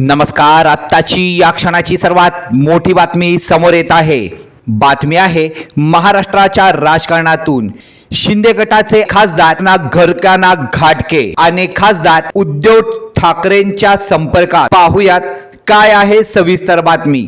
नमस्कार. आत्ताची या क्षणाची सर्वात मोठी बातमी समोर येत आहे. बातमी आहे महाराष्ट्राच्या राजकारणातून. शिंदे गटाचे खासदार ना घरकाना घाटके आणि खासदार उद्धव ठाकरेंच्या संपर्कात. पाहुयात काय आहे सविस्तर बातमी.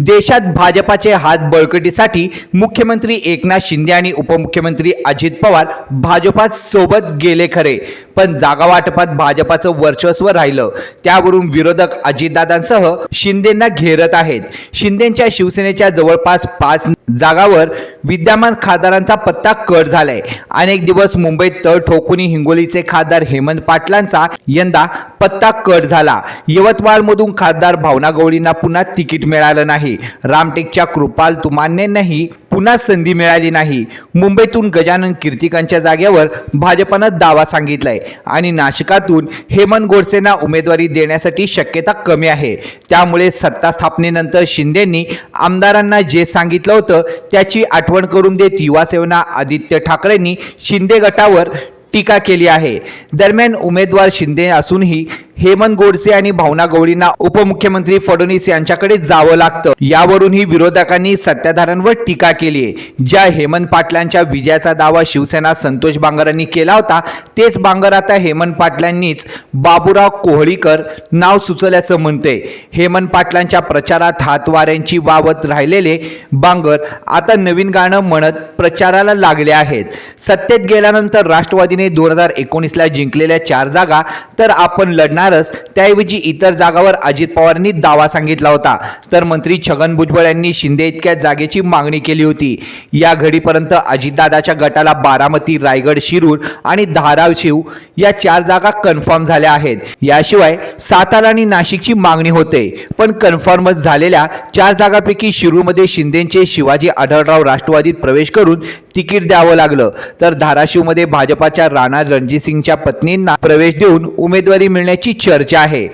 देशात भाजपाचे हात बळकटीसाठी मुख्यमंत्री एकनाथ शिंदे आणि उपमुख्यमंत्री अजित पवार भाजपात सोबत गेले खरे. पण जागा वाटपात भाजपाचं वर्चस्व राहिलं. त्यावरून विरोधक अजितदादांसह शिंदेंना घेरत आहेत. शिंदेच्या शिवसेनेच्या जवळपास पाच जागावर विद्यमान खासदारांचा पत्ता कट झालाय. अनेक दिवस मुंबईत तळ ठोकुनी हिंगोलीचे खासदार हेमंत पाटलांचा यंदा पत्ता कट झाला. यवतमाळमधून खासदार भावना गवळींना पुन्हा तिकीट मिळालं नाही. रामटेकच्या कृपाल तुमानेंनाही पुन्हा संधी मिळाली नाही. मुंबईतून गजानन कीर्तिकांच्या जागेवर भाजपनं दावा सांगितलाय आणि नाशिकातून हेमंत गोडसेंना उमेदवारी देण्यासाठी शक्यता कमी आहे. त्यामुळे सत्ता स्थापनेनंतर शिंदेंनी आमदारांना जे सांगितलं होतं त्याची आठवण करून देत युवासेना आदित्य ठाकरेंनी शिंदे गटावर टीका केली आहे. दरम्यान उमेदवार शिंदे असूनही हेमंत गोडसे आणि भावना गवळींना उपमुख्यमंत्री फडणवीस यांच्याकडे जावं लागतं. यावरूनही विरोधकांनी सत्ताधाऱ्यांवर टीका केली आहे. ज्या हेमंत पाटलांच्या विजयाचा दावा शिवसेना संतोष बांगरांनी केला होता तेच बांगर आता हेमंत पाटलांनीच बाबूराव कोहळीकर नाव सुचवल्याचं म्हणते हेमंत पाटलांच्या प्रचारात हातवाऱ्यांची वावत राहिलेले बांगर आता नवीन गाणं म्हणत प्रचाराला लागले आहेत. सत्तेत गेल्यानंतर राष्ट्रवादीने दोन हजार एकोणीसला जिंकलेल्या चार जागा तर आपण लढणार लढणारच त्याऐवजी इतर जागावर अजित पवारांनी दावा सांगितला होता. तर मंत्री छगन भुजबळ यांनी शिंदे इतक्या जागेची मागणी केली होती. या घडीपर्यंत अजितदादाच्या गटाला बारामती रायगड शिरूर आणि धाराशिव या चार जागा कन्फर्म झाल्या आहेत. याशिवाय सातारा आणि नाशिकची मागणी होते. पण कन्फर्मच झालेल्या चार जागापैकी शिरूरमध्ये शिंदेचे शिवाजी आढळराव राष्ट्रवादीत प्रवेश करून तिकीट द्यावं लागलं. तर धाराशिवमध्ये भाजपाच्या राणा रणजित सिंगच्या पत्नींना प्रवेश देऊन उमेदवारी मिळण्याची चर्चा आहे.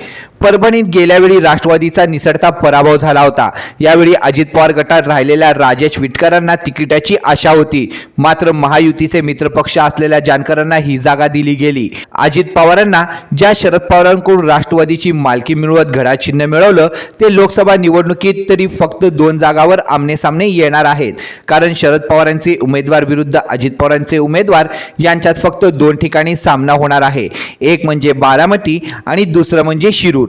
परभणीत गेल्यावेळी राष्ट्रवादीचा निसटता पराभव झाला होता. यावेळी अजित पवार गटात राहिलेल्या राजेश विटकरांना तिकिटाची आशा होती. मात्र महायुतीचे मित्रपक्ष असलेल्या जानकरांना ही जागा दिली गेली. अजित पवारांना ज्या शरद पवारांकडून राष्ट्रवादीची मालकी मिळवत घडाचिन्ह मिळवलं ते लोकसभा निवडणुकीत तरी फक्त दोन जागावर आमनेसामने येणार आहेत. कारण शरद पवारांचे उमेदवार विरुद्ध अजित पवारांचे उमेदवार यांच्यात फक्त दोन ठिकाणी सामना होणार आहे. एक म्हणजे बारामती आणि दुसरं म्हणजे शिरूर.